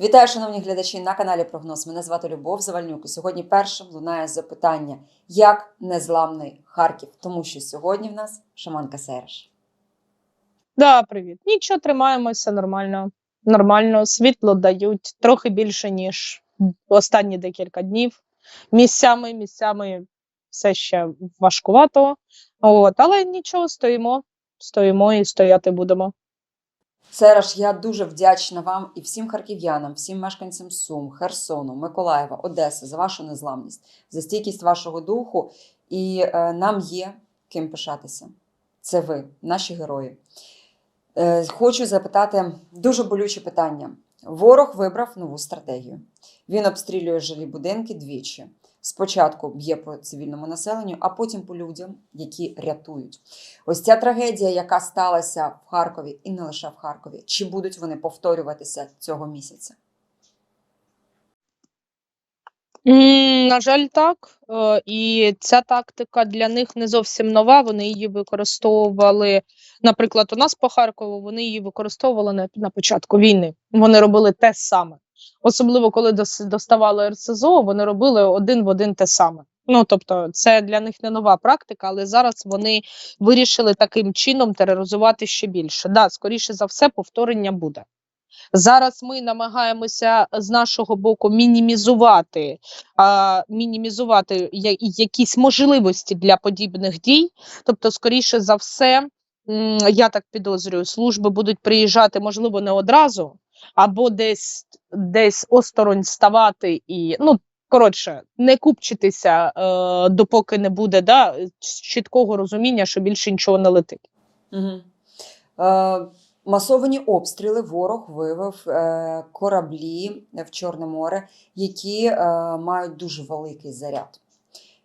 Вітаю, шановні глядачі на каналі Прогноз. Мене звати Любов Завальнюк. І сьогодні першим лунає запитання: як незламний Харків? Тому що сьогодні в нас шаманка Сереш. Да, привіт. Нічого, тримаємося нормально. Нормально, світло дають трохи більше, ніж останні декілька днів. Місцями, місцями все ще важкувато. От, але нічого, стоїмо, стоїмо і стояти будемо. Сереш, я дуже вдячна вам і всім харків'янам, всім мешканцям Сум, Херсону, Миколаєва, Одеси за вашу незламність, за стійкість вашого духу. І е, нам є ким пишатися. Це ви, наші герої. Е, хочу запитати дуже болюче питання. Ворог вибрав нову стратегію. Він обстрілює жилі будинки двічі. Спочатку б'є по цивільному населенню, а потім по людям, які рятують. Ось ця трагедія, яка сталася в Харкові, і не лише в Харкові. Чи будуть вони повторюватися цього місяця? На жаль, так. Е, І ця тактика для них не зовсім нова. Вони її використовували, наприклад, у нас по Харкову вони її використовували на, на початку війни. Вони робили те саме. Особливо, коли дос- доставало РСЗО, вони робили один в один те саме. Ну тобто, це для них не нова практика, але зараз вони вирішили таким чином тероризувати ще більше. Да, скоріше за все, повторення буде. Зараз ми намагаємося з нашого боку мінімізувати, а, мінімізувати якісь можливості для подібних дій. Тобто, скоріше за все, я так підозрюю, служби будуть приїжджати, можливо, не одразу, або десь десь осторонь ставати і ну. Коротше, не купчитися, е, допоки не буде да, чіткого розуміння, що більше нічого не летить. Угу. Е, масовані обстріли ворог вивив е, кораблі в Чорне море, які е, мають дуже великий заряд.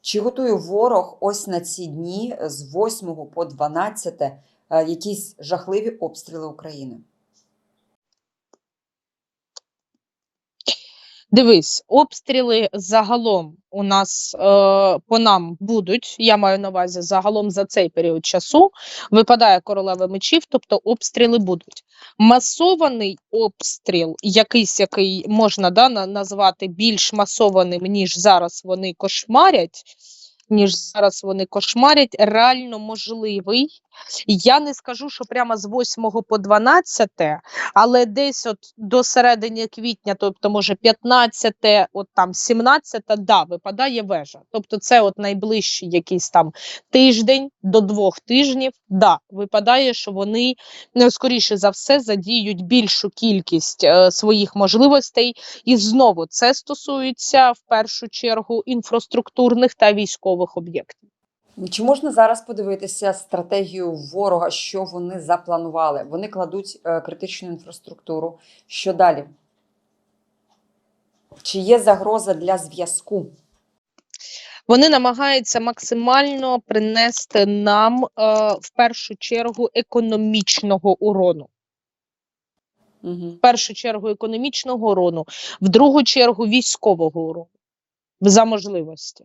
Чи готує ворог ось на ці дні з 8 по 12 е, якісь жахливі обстріли України? Дивись, обстріли загалом у нас е, по нам будуть. Я маю на увазі загалом за цей період часу. Випадає королева мечів, тобто обстріли будуть. Масований обстріл, якийсь який можна да, назвати більш масованим, ніж зараз вони кошмарять. Ніж зараз вони кошмарять, реально можливий. Я не скажу, що прямо з 8 по 12, але десь от до середини квітня, тобто може 15, от там 17, да, випадає вежа. Тобто це от найближчий якийсь там тиждень до двох тижнів, да, випадає, що вони ну, скоріше за все задіють більшу кількість е, своїх можливостей. І знову це стосується в першу чергу інфраструктурних та військових об'єктів. Чи можна зараз подивитися стратегію ворога, що вони запланували? Вони кладуть е, критичну інфраструктуру. Що далі? Чи є загроза для зв'язку? Вони намагаються максимально принести нам е, в першу чергу економічного урону. Угу. В першу чергу економічного урону, в другу чергу військового урону за можливості.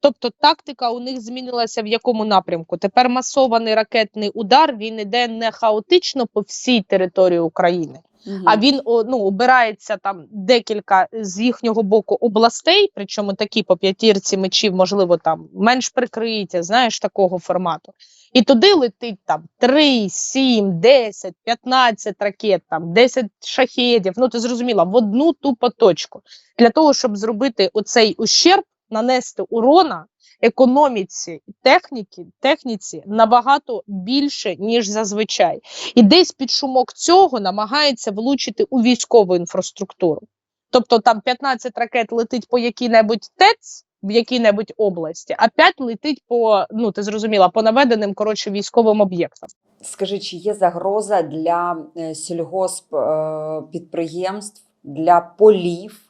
Тобто тактика у них змінилася в якому напрямку? Тепер масований ракетний удар він іде не хаотично по всій території України, а він ну, обирається там декілька з їхнього боку областей, причому такі по п'ятірці мечів, можливо, там менш прикриття, знаєш, такого формату. І туди летить там 3, 7, 10, 15 ракет, там 10 шахедів. Ну ти зрозуміла, в одну тупо точку для того, щоб зробити оцей ущерб, нанести урона економіці техніки, техніці набагато більше, ніж зазвичай. І десь під шумок цього намагається влучити у військову інфраструктуру. Тобто там 15 ракет летить по якій-небудь ТЕЦ в якій-небудь області, а 5 летить по, ну ти зрозуміла, по наведеним коротше військовим об'єктам. Скажи, чи є загроза для е, сільгосп е, підприємств, для полів,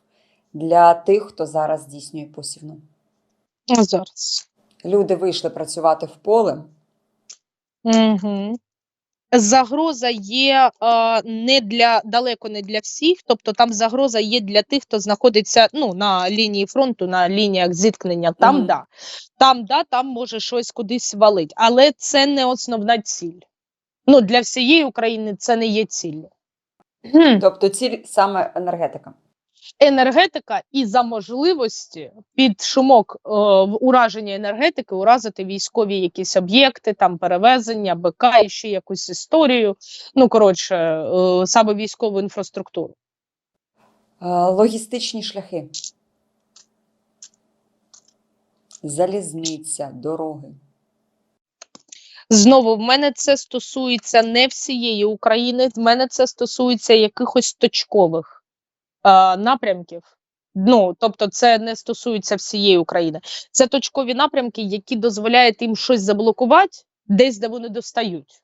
для тих, хто зараз здійснює посівну? Зараз. Люди вийшли працювати в поле. Угу. Загроза є е, не для далеко не для всіх, тобто там загроза є для тих, хто знаходиться ну, на лінії фронту, на лініях зіткнення. Там Мгм. да. Там да, там може щось кудись валить, але це не основна ціль. Ну, для всієї України це не є ціллю. Тобто ціль саме енергетика. Енергетика і за можливості під шумок е, ураження енергетики уразити військові якісь об'єкти, там перевезення, БК і ще якусь історію. Ну коротше, е, саме військову інфраструктуру. Е, Логістичні шляхи. Залізниця, дороги. Знову в мене це стосується не всієї України, в мене це стосується якихось точкових напрямків. Ну, тобто, це не стосується всієї України. Це точкові напрямки, які дозволяють їм щось заблокувати десь, де вони достають.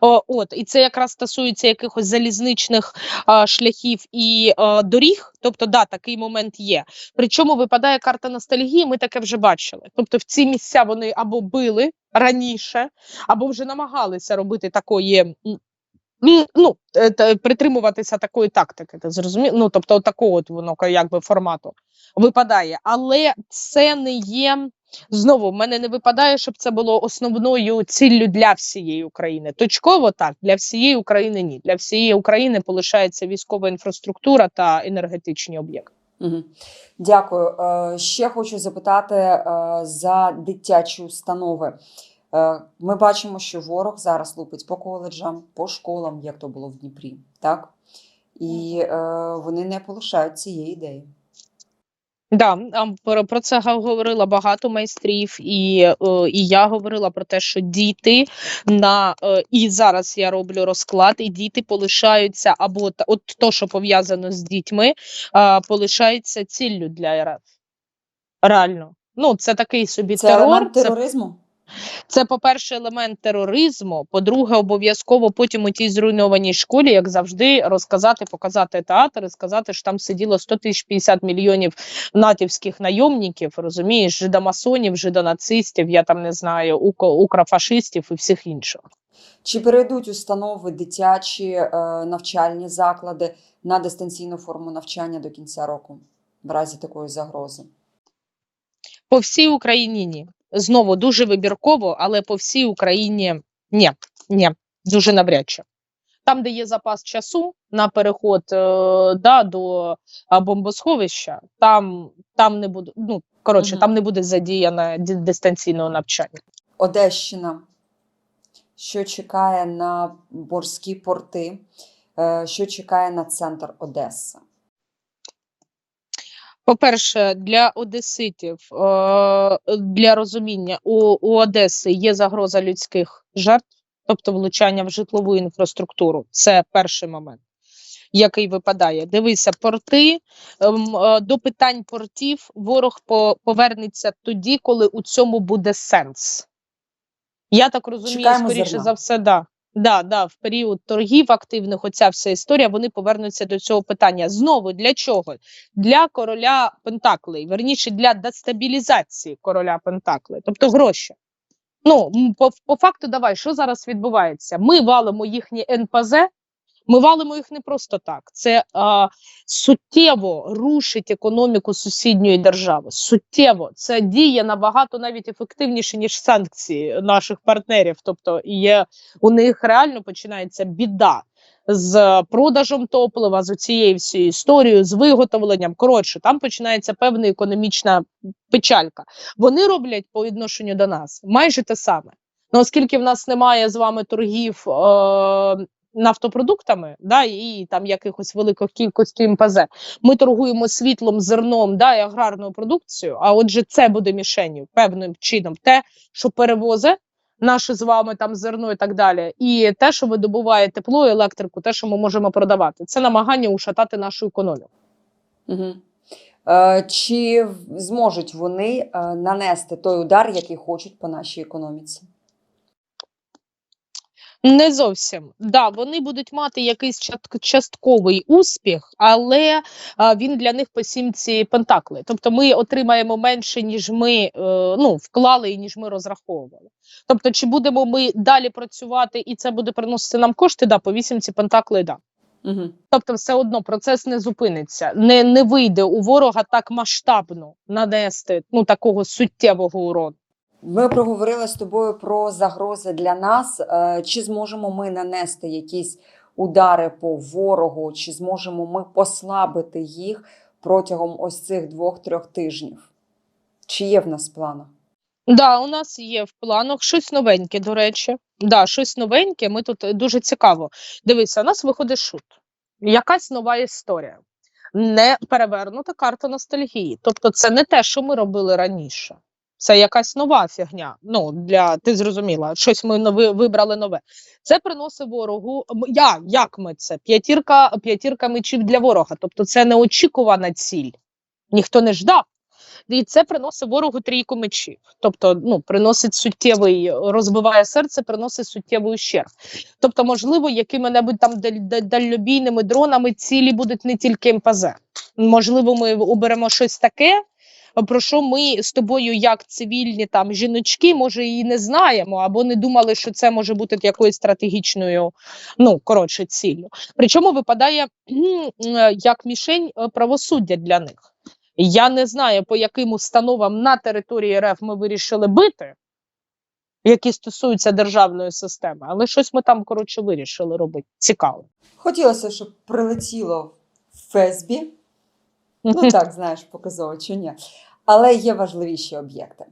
О, от, і це якраз стосується якихось залізничних а, шляхів і а, доріг. Тобто, да, такий момент є. Причому випадає карта ностальгії, ми таке вже бачили. Тобто, в ці місця вони або били раніше, або вже намагалися робити такої. Ну, е, та- притримуватися такої тактики, ти зрозумів? Ну, тобто, такого от воно якби формату випадає. Але це не є знову. В мене не випадає, щоб це було основною ціллю для всієї України. Точково так, для всієї України ні. Для всієї України полишається військова інфраструктура та енергетичні об'єкти. Угу. Дякую. Е, Ще хочу запитати е, за дитячі установи. Е, Ми бачимо, що ворог зараз лупить по коледжам, по школам, як то було в Дніпрі, так? І е, вони не полишають цієї ідеї. Да, про, це говорила багато майстрів, і, і я говорила про те, що діти на е, і зараз я роблю розклад, і діти полишаються або от то, що пов'язано з дітьми, полишається ціллю для РФ. Реально. Ну, це такий собі Це терор. Це тероризму? Це, по-перше, елемент тероризму. По-друге, обов'язково потім у тій зруйнованій школі, як завжди, розказати, показати театр і сказати, що там сиділо 100 тисяч 50 мільйонів натівських найомників, розумієш, жидомасонів, жидонацистів, я там не знаю, укрофашистів і всіх інших. Чи перейдуть установи дитячі е, навчальні заклади на дистанційну форму навчання до кінця року в разі такої загрози? По всій Україні ні. Знову дуже вибірково, але по всій Україні ні, ні, дуже навряд чи. Там, де є запас часу на переход е, да, до а, бомбосховища, там, там не буде, ну коротше, Мгм. там не буде задіяно дистанційного навчання. Одещина, що чекає на морські порти, е, що чекає на центр Одеси? По-перше, для одеситів, е, для розуміння, у, у Одеси є загроза людських жертв, тобто влучання в житлову інфраструктуру. Це перший момент, який випадає. Дивися, порти ем, е, до питань портів ворог повернеться тоді, коли у цьому буде сенс. Я так розумію, Чекаємо скоріше зерна. за все, да. Да, да, в період торгів активних, оця вся історія, вони повернуться до цього питання. Знову для чого? Для короля Пентаклей, верніше для дестабілізації короля Пентаклей, тобто гроші. Ну, по, по факту, давай, що зараз відбувається? Ми валимо їхні НПЗ, ми валимо їх не просто так. Це а, суттєво рушить економіку сусідньої держави. Суттєво це діє набагато навіть ефективніше, ніж санкції наших партнерів. Тобто, є у них реально починається біда з продажем топлива, з цією всією історією, з виготовленням. Коротше, там починається певна економічна печалька. Вони роблять по відношенню до нас майже те саме. Ну, оскільки в нас немає з вами торгів е- нафтопродуктами, да, і там якихось великих кількості МПЗ, ми торгуємо світлом, зерном да, і аграрною продукцією. А отже, це буде мішенью певним чином, те, що перевозить наше з вами там зерно і так далі, і те, що видобуває тепло, електрику, те, що ми можемо продавати, це намагання ушатати нашу економіку. Угу. Е, чи зможуть вони е, нанести той удар, який хочуть по нашій економіці? Не зовсім да, вони будуть мати якийсь частковий успіх, але а, він для них по сімці пентакли. Тобто ми отримаємо менше, ніж ми е, ну, вклали і ніж ми розраховували. Тобто, чи будемо ми далі працювати і це буде приносити нам кошти? Да, по вісімці пентакли, да. Угу. Тобто, все одно процес не зупиниться, не, не вийде у ворога так масштабно нанести ну такого суттєвого урону. Ми проговорили з тобою про загрози для нас. Е, Чи зможемо ми нанести якийсь удари по ворогу, чи зможемо ми послабити їх протягом ось цих двох-трьох тижнів? Чи є в нас плани? Да, у нас є в планах щось новеньке, до речі. Да, щось новеньке. Ми тут дуже цікаво. Дивися, у нас виходить шут. Якась нова історія. Не перевернута карта ностальгії. Тобто, це не те, що ми робили раніше. Це якась нова фігня. Ну, для ти зрозуміла, щось ми нови, вибрали нове. Це приносить ворогу. Я, як ми це? П'ятірка, п'ятірка мечів для ворога. Тобто, це неочікувана ціль. Ніхто не ждав. І це приносить ворогу трійку мечів. Тобто, ну, приносить суттєвий, розбиває серце, приносить суттєвий ущерб. Тобто, можливо, якими-небудь там даль- даль- дальнобійними дронами цілі будуть не тільки МПЗ. Можливо, ми оберемо щось таке, про що ми з тобою, як цивільні там жіночки, може, і не знаємо, або не думали, що це може бути якоюсь стратегічною, ну коротше, ціллю. Причому випадає е, як мішень е, правосуддя для них. Я не знаю, по яким установам на території РФ ми вирішили бити, які стосуються державної системи, але щось ми там, коротше, вирішили робити. Цікаво. Хотілося, щоб прилетіло в Фесбі. Ну так, знаєш, показово чи ні. Але є важливіші об'єкти.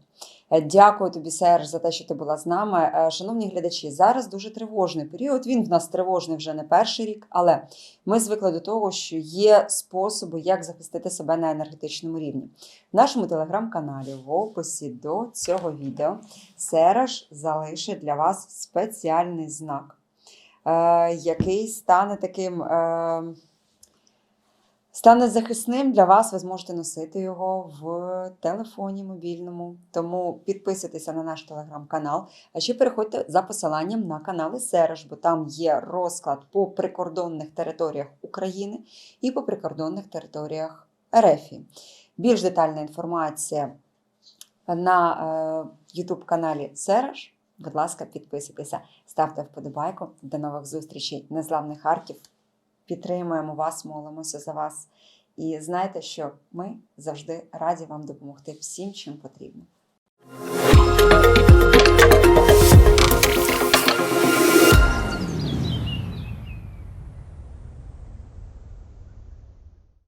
Е, Дякую тобі, Серж, за те, що ти була з нами. Е, Шановні глядачі, зараз дуже тривожний період. Він в нас тривожний вже не перший рік, але ми звикли до того, що є способи, як захистити себе на енергетичному рівні. В нашому телеграм-каналі в описі до цього відео Серж залишить для вас спеціальний знак, е, який стане таким. Стане захисним для вас, ви зможете носити його в телефоні мобільному. Тому підписуйтеся на наш телеграм-канал, а ще переходьте за посиланням на канали Сереж, бо там є розклад по прикордонних територіях України і по прикордонних територіях РФ. Більш детальна інформація на е, YouTube каналі Сереж. Будь ласка, підписуйтеся, ставте вподобайку. До нових зустрічей. Незламний Харків підтримуємо вас, молимося за вас. І знайте, що ми завжди раді вам допомогти всім, чим потрібно.